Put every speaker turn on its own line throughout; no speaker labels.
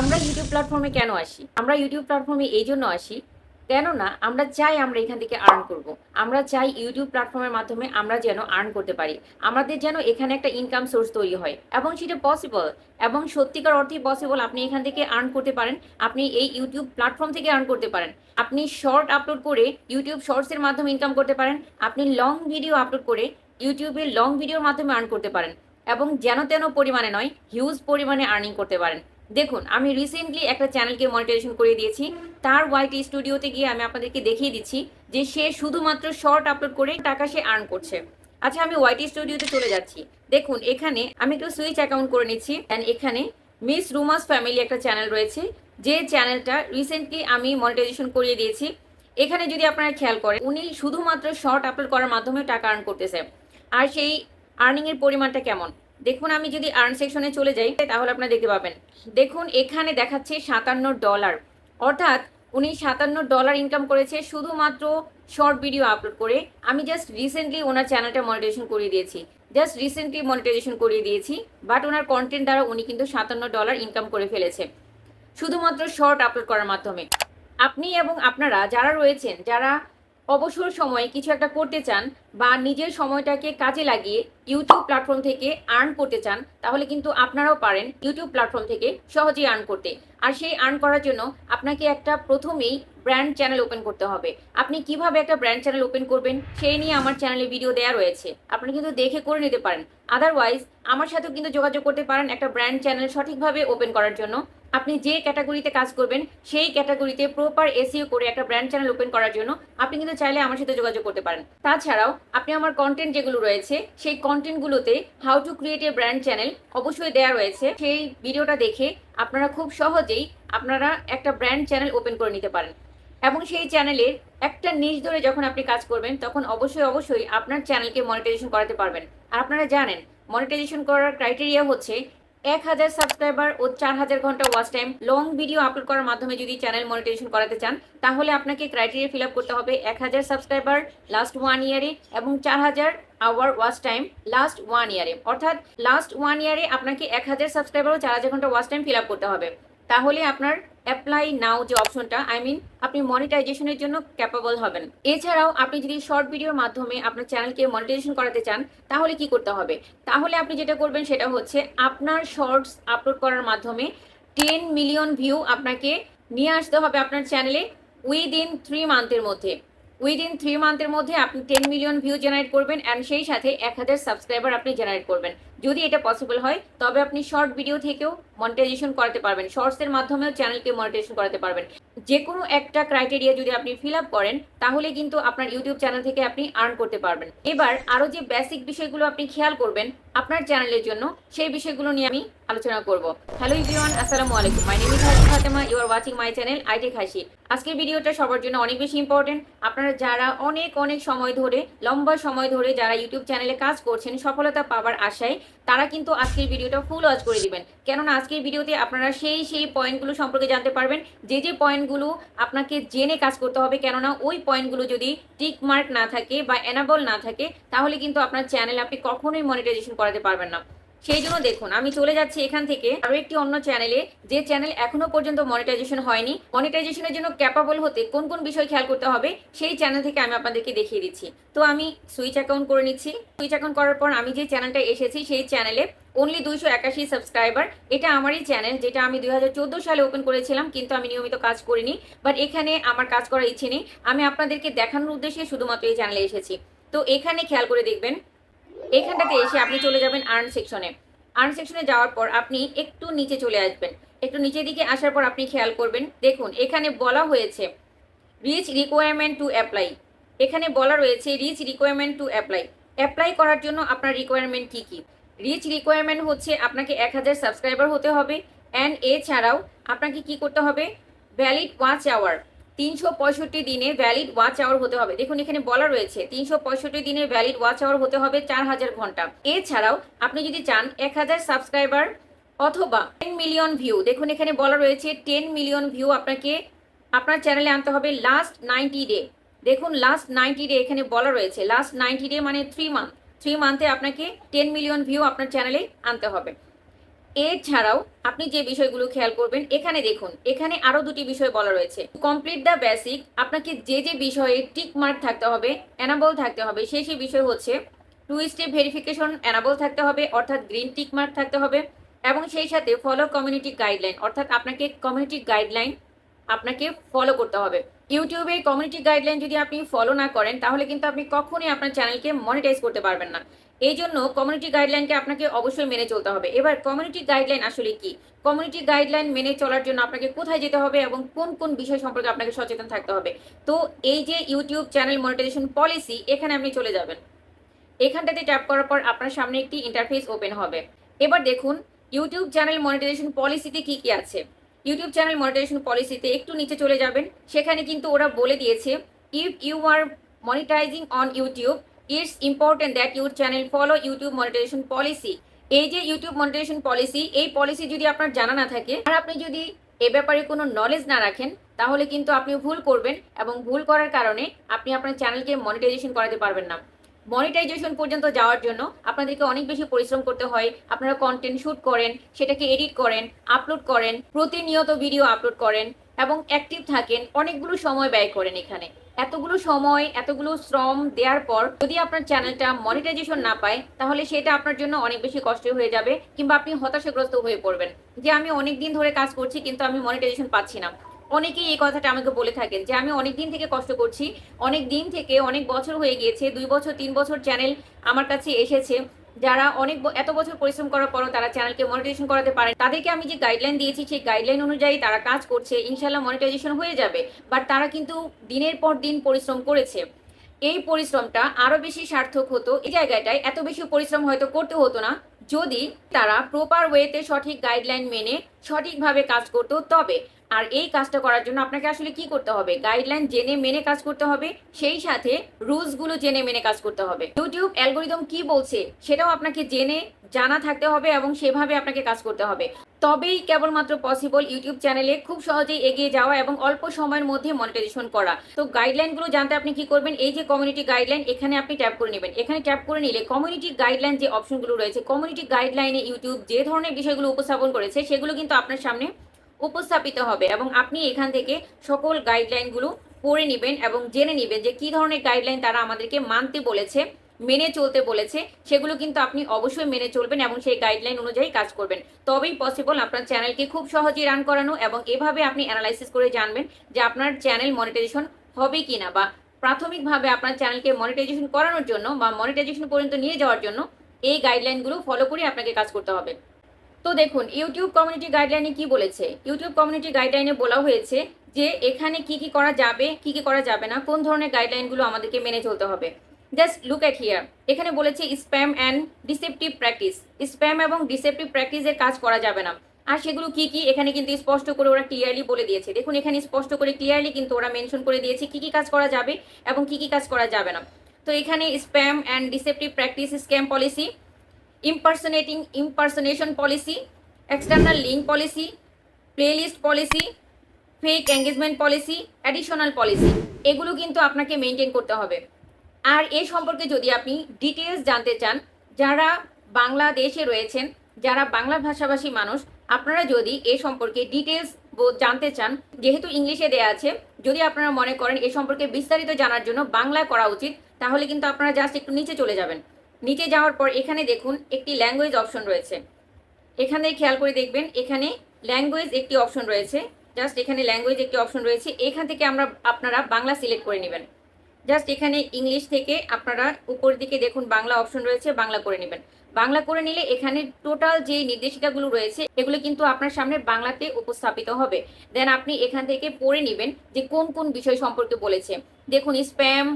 আমরা ইউটিউব প্ল্যাটফর্মে কেন আসি? আমরা ইউটিউব প্ল্যাটফর্মে এই জন্য আসি কেননা আমরা চাই আমরা এখান থেকে আর্ন করব। আমরা চাই ইউটিউব প্ল্যাটফর্মের মাধ্যমে আমরা যেন আর্ন করতে পারি। আমাদের যেন এখানে একটা ইনকাম সোর্স তৈরি হয়। এবং সেটা পসিবল এবং সত্যিকার অর্থেই পসিবল আপনি এখান থেকে আর্ন করতে পারেন। আপনি এই ইউটিউব প্ল্যাটফর্ম থেকে আর্ন করতে পারেন। আপনি শর্ট আপলোড করে ইউটিউব শর্টসের মাধ্যমে ইনকাম করতে পারেন। আপনি লং ভিডিও আপলোড করে ইউটিউবে লং ভিডিওর মাধ্যমে আর্ন করতে পারেন। এবং যেন তেন পরিমাণে নয় হিউজ পরিমাণে আর্নিং করতে পারেন। দেখুন, আমি রিসেন্টলি একটা চ্যানেলকে মনিটাইজেশন করে দিয়েছি। তার ওয়াইটি স্টুডিওতে গিয়ে আমি আপনাদেরকে দেখিয়ে দিচ্ছি যে সে শুধুমাত্র শর্ট আপলোড করে টাকা সে আর্ন করছে। আচ্ছা আমি ওয়াইটি স্টুডিওতে চলে যাচ্ছি। দেখুন, এখানে আমি একটু সুইচ অ্যাকাউন্ট করে নিচ্ছি অ্যান্ড এখানে মিস রুমাস ফ্যামিলি একটা চ্যানেল রয়েছে। যে চ্যানেলটা রিসেন্টলি আমি মনিটাইজেশন করিয়ে দিয়েছি। এখানে যদি আপনারা খেয়াল করেন, উনি শুধুমাত্র শর্ট আপলোড করার মাধ্যমে টাকা আর্ন করতেছে। আর সেই আর্নিংয়ের পরিমাণটা কেমন? দেখুন, আমি যদি আর্ন সেকশনে চলে যাই, তাহলে আপনারা দেখতে পাবেন। দেখুন, এখানে দেখাচ্ছে সাতান্ন ডলার অর্থাৎ উনি সাতান্ন ডলার ইনকাম করেছে শুধুমাত্র শর্ট ভিডিও আপলোড করে। আমি জাস্ট রিসেন্টলি ওনার চ্যানেলটা মনিটাইজেশন করিয়ে দিয়েছি। জাস্ট রিসেন্টলি মনিটাইজেশন করিয়ে দিয়েছি বাট ওনার কন্টেন্ট দ্বারা উনি কিন্তু সাতান্ন ডলার ইনকাম করে ফেলেছে। শুধুমাত্র শর্ট আপলোড করার মাধ্যমে। আপনি এবং আপনারা যারা রয়েছেন, যারা অবসর সময়ে কিছু একটা করতে চান বা নিজের সময়টাকে কাজে লাগিয়ে ইউটিউব প্ল্যাটফর্ম থেকে আর্ন করতে চান, তাহলে কিন্তু আপনারাও পারেন ইউটিউব প্ল্যাটফর্ম থেকে সহজেই আর্ন করতে। আর সেই আর্ন করার জন্য আপনাকে একটা প্রথমেই ব্র্যান্ড চ্যানেল ওপেন করতে হবে। আপনি কীভাবে একটা ব্র্যান্ড চ্যানেল ওপেন করবেন, সেই নিয়ে আমার চ্যানেলে ভিডিও দেওয়া রয়েছে। আপনি কিন্তু দেখে করে নিতে পারেন। আদারওয়াইজ আমার সাথেও কিন্তু যোগাযোগ করতে পারেন একটা ব্র্যান্ড চ্যানেল সঠিকভাবে ওপেন করার জন্য। আপনি যে ক্যাটাগরিতে কাজ করবেন, সেই ক্যাটাগরিতে প্রপার এসিও করে একটা ব্র্যান্ড চ্যানেল ওপেন করার জন্য আপনি কিন্তু চাইলে আমার সাথে যোগাযোগ করতে পারেন। তাছাড়াও আপনি আমার কন্টেন্ট যেগুলো রয়েছে, সেই কন্টেন্টগুলোতে how to create a brand channel অবশ্যই দেওয়া রয়েছে। সেই ভিডিওটা দেখে আপনারা খুব সহজেই আপনারা একটা ব্র্যান্ড চ্যানেল ওপেন করে নিতে পারেন। এবং সেই চ্যানেলের একটা নিজ ধরে যখন আপনি কাজ করবেন, তখন অবশ্যই অবশ্যই আপনার চ্যানেলকে মনিটাইজেশন করাতে পারবেন। আর আপনারা জানেন মনিটাইজেশন করার ক্রাইটেরিয়া হচ্ছে এক হাজার সাবস্ক্রাইবার ও চার হাজার ঘণ্টা watch time long video upload করার মাধ্যমে যদি চ্যানেল মনিটাইজেশন করাতে চান, তাহলে আপনাকে ক্রাইটেরিয়া ফিল করতে হবে এক হাজার সাবস্ক্রাইবার লাস্ট ওয়ান ইয়ারে এবং চার হাজার hour watch time last one ইয়ারে অর্থাৎ লাস্ট ওয়ান ইয়ারে আপনাকে এক হাজার সাবস্ক্রাইবার ও চার হাজার ঘণ্টা ওয়াচ টাইম ফিল করতে হবে। তাহলে আপনার অ্যাপ্লাই নাও যে অপশনটা আই মিন আপনি মনিটাইজেশনের জন্য ক্যাপাবল হবেন। এছাড়াও আপনি যদি শর্ট ভিডিওর মাধ্যমে আপনার চ্যানেলকে মনিটাইজেশন করাতে চান, তাহলে কি করতে হবে? তাহলে আপনি যেটা করবেন সেটা হচ্ছে আপনার শর্টস আপলোড করার মাধ্যমে টেন মিলিয়ন ভিউ আপনাকে নিয়ে আসতে হবে আপনার চ্যানেলে উইদিন থ্রি মান্থের মধ্যে। উইদিন থ্রি মান্থের মধ্যে আপনি টেন মিলিয়ন ভিউ জেনারেট করবেন অ্যান্ড সেই সাথে এক হাজার সাবস্ক্রাইবার আপনি জেনারেট করবেন। যদি এটা পসিবল হয়, তবে আপনি শর্ট ভিডিও থেকেও মনিটাইজেশন করাতে পারবেন। শর্টসের মাধ্যমেও চ্যানেলকে মনিটাইজেশন করাতে পারবেন। যে কোনো একটা ক্রাইটেরিয়া যদি আপনি ফিল আপ করেন, তাহলে কিন্তু আপনার ইউটিউব চ্যানেল থেকে আপনি আর্ন করতে পারবেন। এবার আরও যে বেসিক বিষয়গুলো আপনি খেয়াল করবেন, আপনার চ্যানেলের জন্য সেই বিষয়গুলো নিয়ে আমি আলোচনা করব। হ্যালো ইভিওয়ান আসসালামু আলাইকুম। My name is Hasi Fatema you are watching my channel iTech Hasi আজকের ভিডিওটা সবার জন্য অনেক বেশি ইম্পর্টেন্ট আপনারা যারা অনেক অনেক সময় ধরে, লম্বা সময় ধরে যারা ইউটিউব চ্যানেলে কাজ করছেন, সফলতা পাওয়ার আশায় তারা কিন্তু আজকের ভিডিওটা ফুল ওয়াচ করে দিবেন। কেননা আজকের ভিডিওতে আপনারা সেই সেই পয়েন্টগুলো সম্পর্কে জানতে পারবেন, যে যে পয়েন্টগুলো আপনাকে জেনে কাজ করতে হবে, কেননা ওই পয়েন্টগুলো যদি টিক মার্ক না থাকে বা অ্যানাবল না থাকে, তাহলে কিন্তু আপনার চ্যানেল আপনি কখনোই মনিটাইজেশন করাতে পারবেন না। সেই জন্য দেখুন, আমি চলে যাচ্ছি এখান থেকে আরও একটি অন্য চ্যানেলে যে চ্যানেল এখনও পর্যন্ত মনিটাইজেশন হয়নি। মনিটাইজেশনের জন্য ক্যাপাবল হতে কোন কোন বিষয় খেয়াল করতে হবে, সেই চ্যানেল থেকে আমি আপনাদেরকে দেখিয়ে দিচ্ছি। তো আমি সুইচ অ্যাকাউন্ট করে নিচ্ছি। সুইচ অ্যাকাউন্ট করার পর আমি যে চ্যানেলটা এসেছি, সেই চ্যানেলে অনলি দুইশো একাশি সাবস্ক্রাইবার এটা আমারই চ্যানেল যেটা আমি দুই হাজার চোদ্দ সালে ওপেন করেছিলাম, কিন্তু আমি নিয়মিত কাজ করিনি। বাট এখানে আমার কাজ করার ইচ্ছে নেই। আমি আপনাদেরকে দেখানোর উদ্দেশ্যে শুধুমাত্র এই চ্যানেলে এসেছি। তো এখানে খেয়াল করে দেখবেন এখানটাতে এসে আপনি চলে যাবেন আর্ন সেকশনে। আর্ন সেকশনে যাওয়ার পর আপনি একটু নিচে চলে আসবেন। একটু নিচের দিকে আসার পর আপনি খেয়াল করবেন, দেখুন এখানে বলা হয়েছে রিচ রিকোয়ারমেন্ট টু অ্যাপ্লাই এখানে বলা রয়েছে reach requirement to apply apply করার জন্য আপনার রিকোয়ারমেন্ট কী কী? রিচ রিকোয়ারমেন্ট হচ্ছে আপনাকে এক হাজার সাবস্ক্রাইবার হতে হবে অ্যান্ড এছাড়াও আপনাকে কি করতে হবে? ভ্যালিড ওয়াচ আওয়ার তিনশো পঁয়ষট্টি দিনে ভ্যালিড ওয়াচ আওয়ার হতে হবে। দেখুন, এখানে বলা রয়েছে, তিনশো পঁয়ষট্টি দিনে ভ্যালিড ওয়াচ আওয়ার হতে হবে চার হাজার ঘণ্টা। এছাড়াও আপনি যদি চান এক হাজার সাবস্ক্রাইবার অথবা টেন মিলিয়ন ভিউ দেখুন, এখানে বলা রয়েছে টেন মিলিয়ন ভিউ আপনাকে আপনার চ্যানেলে আনতে হবে লাস্ট নাইনটি ডে দেখুন লাস্ট নাইনটি ডে এখানে বলা রয়েছে লাস্ট নাইনটি ডে মানে থ্রি মান্থ থ্রি মান্থে আপনাকে টেন মিলিয়ন ভিউ আপনার চ্যানেলে আনতে হবে। এছাড়াও আপনি যে বিষয়গুলো খেয়াল করবেন, এখানে দেখুন, এখানে আরও দুটি বিষয় বলা রয়েছে। কমপ্লিট দ্য বেসিক আপনাকে যে যে বিষয়ে টিক মার্ক থাকতে হবে অ্যানাবল থাকতে হবে, সেই সেই বিষয় হচ্ছে টু স্টেপ ভেরিফিকেশন অ্যানাবল থাকতে হবে, অর্থাৎ গ্রিন টিক মার্ক থাকতে হবে, এবং সেই সাথে ফলো কমিউনিটি গাইডলাইন অর্থাৎ আপনাকে কমিউনিটি গাইডলাইন আপনাকে ফলো করতে হবে। ইউটিউবে কমিউনিটি গাইডলাইন যদি আপনি ফলো না করেন, তাহলে কিন্তু আপনি কখনোই আপনার চ্যানেলকে মনিটাইজ করতে পারবেন না। এই জন্য কমিউনিটি গাইডলাইনকে আপনাকে অবশ্যই মেনে চলতে হবে। এবার কমিউনিটি গাইডলাইন আসলে কি? কমিউনিটি গাইডলাইন মেনে চলার জন্য আপনাকে কোথায় যেতে হবে এবং কোন কোন বিষয় সম্পর্কে আপনাকে সচেতন থাকতে হবে? তো এই যে ইউটিউব চ্যানেল মনিটাইজেশন পলিসি এখানে আপনি চলে যাবেন। এখানটাতে ট্যাপ করার পর আপনার সামনে একটি ইন্টারফেস ওপেন হবে। এবার দেখুন, ইউটিউব চ্যানেল মনিটাইজেশন পলিসিতে কি কি আছে? ইউটিউব চ্যানেল মনিটাইজেশন পলিসিতে একটু নিচে চলে যাবেন। সেখানে কিন্তু ওরা বলে দিয়েছে if you are monetizing on YouTube it's important that your channel follow YouTube monetization policy এই যে ইউটিউব মনিটাইজেশন পলিসি এই পলিসি যদি আপনার জানা না থাকে, আর আপনি যদি এ ব্যাপারে কোনো নলেজ না রাখেন, তাহলে কিন্তু আপনি ভুল করবেন এবং ভুল করার কারণে আপনি আপনার চ্যানেলকে মনিটাইজেশন করাতে পারবেন না। মনিটাইজেশন পর্যন্ত যাওয়ার জন্য আপনাদেরকে অনেক বেশি পরিশ্রম করতে হয়। আপনারা কন্টেন্ট শুট করেন, সেটাকে এডিট করেন আপলোড করেন, প্রতিনিয়ত ভিডিও আপলোড করেন এবং অ্যাক্টিভ থাকেন, অনেকগুলো সময় ব্যয় করেন এখানে। এতগুলো সময়, এতগুলো শ্রম দেওয়ার পর যদি আপনার চ্যানেলটা মনিটাইজেশন না পায়, তাহলে সেটা আপনার জন্য অনেক বেশি কষ্ট হয়ে যাবে কিংবা আপনি হতাশাগ্রস্ত হয়ে পড়বেন যে আমি অনেক দিন ধরে কাজ করছি কিন্তু আমি মনিটাইজেশন পাচ্ছি না। অনেকেই এই কথাটা আমাকে বলে থাকেন যে আমি অনেক দিন থেকে কষ্ট করছি, অনেক দিন থেকে অনেক বছর হয়ে গিয়েছে, দুই বছর, তিন বছর চ্যানেল আমার কাছে এসেছে। যারা অনেক এত বছর পরিশ্রম করার পরও তারা চ্যানেলকে মনিটাইজেশন করাতে পারে তাদেরকে আমি যে গাইডলাইন দিয়েছি, সেই গাইডলাইন অনুযায়ী তারা কাজ করছে ইনশাল্লাহ মনিটাইজেশন হয়ে যাবে। বাট তারা কিন্তু দিনের পর দিন পরিশ্রম করেছে। এই পরিশ্রমটা আরও বেশি সার্থক হতো এই জায়গাটায়, এত বেশি পরিশ্রম হয়তো করতে হতো না। যদি তারা প্রপার ওয়েতে সঠিক গাইডলাইন মেনে সঠিকভাবে কাজ করতো, তবে আর এই কাজটা করার জন্য আপনাকে আসলে কি করতে হবে? গাইডলাইন জেনে মেনে কাজ করতে হবে, সেই সাথে রুলসগুলো জেনে মেনে কাজ করতে হবে। ইউটিউব অ্যালগোরিদম কি বলছে সেটাও আপনাকে জেনে, জানা থাকতে হবে এবং সেভাবে আপনাকে কাজ করতে হবে। তবেই কেবলমাত্র পসিবল ইউটিউব চ্যানেলে খুব সহজেই এগিয়ে যাওয়া এবং অল্প সময়ের মধ্যে মনিটাইজেশন করা। তো গাইডলাইনগুলো জানতে আপনি কি করবেন? এই যে কমিউনিটি গাইডলাইন এখানে আপনি ট্যাপ করে নেবেন। এখানে ট্যাপ করে নিলে কমিউনিটি গাইডলাইন যে অপশনগুলো রয়েছে কমিউনিটি গাইডলাইনে ইউটিউব যে ধরনের বিষয়গুলো উপস্থাপন করেছে, সেগুলো কিন্তু আপনার সামনে উপস্থাপিত হবে এবং আপনি এখান থেকে সকল গাইডলাইনগুলো পড়ে নেবেন এবং জেনে নেবেন যে কি ধরনের গাইডলাইন তারা আমাদেরকে মানতে বলেছে, মেনে চলতে বলেছে, সেগুলো কিন্তু আপনি অবশ্যই মেনে চলবেন এবং সেই গাইডলাইন অনুযায়ী কাজ করবেন। তবেই পসিবল আপনার চ্যানেলকে খুব সহজেই রান করানো এবং এভাবে আপনি অ্যানালাইসিস করে জানবেন যে আপনার চ্যানেল মনিটাইজেশন হবে কি না বা প্রাথমিকভাবে আপনার চ্যানেলকে মনিটাইজেশন করানোর জন্য বা মনিটাইজেশন পর্যন্ত নিয়ে যাওয়ার জন্য এই গাইডলাইনগুলো ফলো করে আপনাকে কাজ করতে হবে। তো দেখুন ইউটিউব কমিউনিটি গাইডলাইনে কি বলেছে? ইউটিউব কমিউনিটি গাইডলাইনে বলা হয়েছে যে এখানে কি কি করা যাবে, কি কি করা যাবে না, কোন ধরনের গাইডলাইনগুলো আমাদেরকে মেনে চলতে হবে। জাস্ট লুক অ্যাট হিয়ার এখানে বলেছে spam and deceptive practice spam এবং ডিসেপটিভ প্র্যাকটিসের কাজ করা যাবে না। আর সেগুলো কি কি? এখানে কিন্তু স্পষ্ট করে ওরা ক্লিয়ারলি বলে দিয়েছে। দেখুন, এখানে স্পষ্ট করে ক্লিয়ারলি কিন্তু ওরা মেনশন করে দিয়েছে কি কি কাজ করা যাবে এবং কি কি কাজ করা যাবে না। তো এখানে spam and deceptive practice scam policy impersonating impersonation policy external link policy playlist policy fake engagement policy additional policy এগুলো কিন্তু আপনাকে মেনটেন করতে হবে। আর এ সম্পর্কে যদি আপনি ডিটেলস জানতে চান, যারা বাংলাদেশে রয়েছেন, যারা বাংলা ভাষাভাষী মানুষ, আপনারা যদি এ সম্পর্কে ডিটেলস জানতে চান, যেহেতু ইংলিশে দেয়া আছে, যদি আপনারা মনে করেন এ সম্পর্কে বিস্তারিত জানার জন্য বাংলা করা উচিত, তাহলে কিন্তু আপনারা জাস্ট একটু নিচে চলে যাবেন। নিচে যাওয়ার পর এখানে দেখুন একটি ল্যাঙ্গুয়েজ অপশন রয়েছে। এখানে খেয়াল করে দেখবেন, এখানে ল্যাঙ্গুয়েজ একটি অপশন রয়েছে। জাস্ট এখানে ল্যাঙ্গুয়েজ একটি অপশন রয়েছে। এখান থেকে আমরা, আপনারা বাংলা সিলেক্ট করে নেবেন। জাস্ট এখানে ইংলিশ থেকে আপনারা উপর দিকে দেখুন বাংলা অপশন রয়েছে, বাংলা করে নেবেন। বাংলা করে নিলে এখানে টোটাল যে নির্দেশিকাগুলো রয়েছে, এগুলো কিন্তু আপনার সামনে বাংলাতে উপস্থাপিত হবে। দেন আপনি এখান থেকে পড়ে নেবেন যে কোন কোন বিষয় সম্পর্কে বলেছে। দেখুন স্প্যাম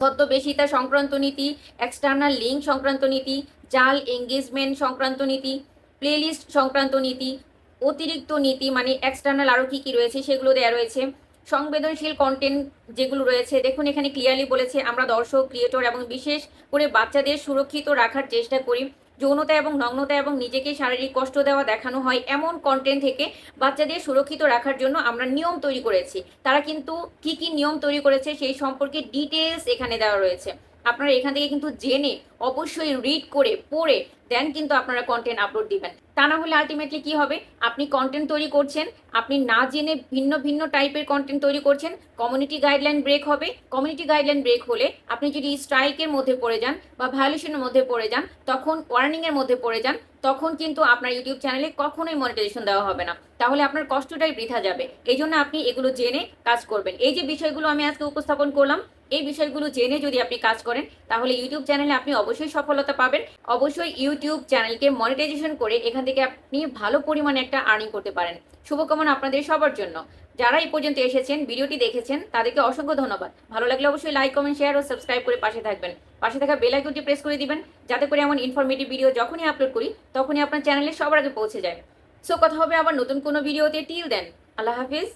ছদ্মবেশিতা সংক্রান্ত নীতি এক্সটার্নাল লিঙ্ক সংক্রান্ত নীতি, জাল এঙ্গেজমেন্ট সংক্রান্ত নীতি প্লেলিস্ট সংক্রান্ত নীতি, অতিরিক্ত নীতি মানে এক্সটার্নাল আরও কী কী রয়েছে সেগুলো দেওয়া রয়েছে। সংবেদনশীল কন্টেন্ট যেগুলো রয়েছে, দেখুন এখানে ক্লিয়ারলি বলেছে, আমরা দর্শক ক্রিয়েটর এবং বিশেষ করে বাচ্চাদের সুরক্ষিত রাখার চেষ্টা করি। যৌনতা এবং নগ্নতা এবং নিজেকে শারীরিক কষ্ট দেওয়া দেখানো হয় এমন কন্টেন্ট থেকে বাচ্চাদের সুরক্ষিত রাখার জন্য আমরা নিয়ম তৈরি করেছি। তারা কিন্তু কি কি নিয়ম তৈরি করেছে সেই সম্পর্কে ডিটেলস এখানে দেওয়া রয়েছে। আপনারা এখান থেকে কিন্তু জেনে অবশ্যই রিড করে পড়ে দেন কিন্তু আপনারা কন্টেন্ট আপলোড দিবেন। তা না হলে আলটিমেটলি কি হবে? আপনি কন্টেন্ট তৈরি করছেন, আপনি না জেনে ভিন্ন ভিন্ন টাইপের কন্টেন্ট তৈরি করছেন কমিউনিটি গাইডলাইন ব্রেক হবে। কমিউনিটি গাইডলাইন ব্রেক হলে আপনি যদি স্ট্রাইকের মধ্যে পড়ে যান বা ভায়োলেশনের মধ্যে পড়ে যান, তখন ওয়ার্নিংয়ের মধ্যে পড়ে যান, তখন কিন্তু আপনার ইউটিউব চ্যানেলে কখনোই মনিটাইজেশন দেওয়া হবে না। তাহলে আপনার কষ্টটাই বৃথা যাবে। এই জন্য আপনি এগুলো জেনে কাজ করবেন। এই যে বিষয়গুলো আমি আজকে উপস্থাপন করলাম, এই বিষয়গুলো জেনে যদি আপনি কাজ করেন, তাহলে ইউটিউব চ্যানেলে আপনি অবশ্যই সফলতা পাবেন। অবশ্যই ইউটিউব চ্যানেলকে মনিটাইজেশন করে এখান থেকে আপনি ভালো পরিমাণে একটা আর্নিং করতে পারেন। শুভকামনা আপনাদের সবার জন্য। যারা এই পর্যন্ত এসেছেন, ভিডিওটি দেখেছেন, তাদেরকে অসংখ্য ধন্যবাদ। ভালো লাগলে অবশ্যই লাইক কমেন্ট শেয়ার ও সাবস্ক্রাইব করে পাশে থাকবেন। পাশে থাকা বেল আইকনটি প্রেস করে দিবেন, যাতে করে এমন ইনফরমেটিভ ভিডিও যখনই আপলোড করি, তখনই আপনার চ্যানেলে সবার আগে পৌঁছে যায়। সো কথা হবে আবার নতুন কোনো ভিডিওতে টিল দেন আল্লাহ হাফিজ।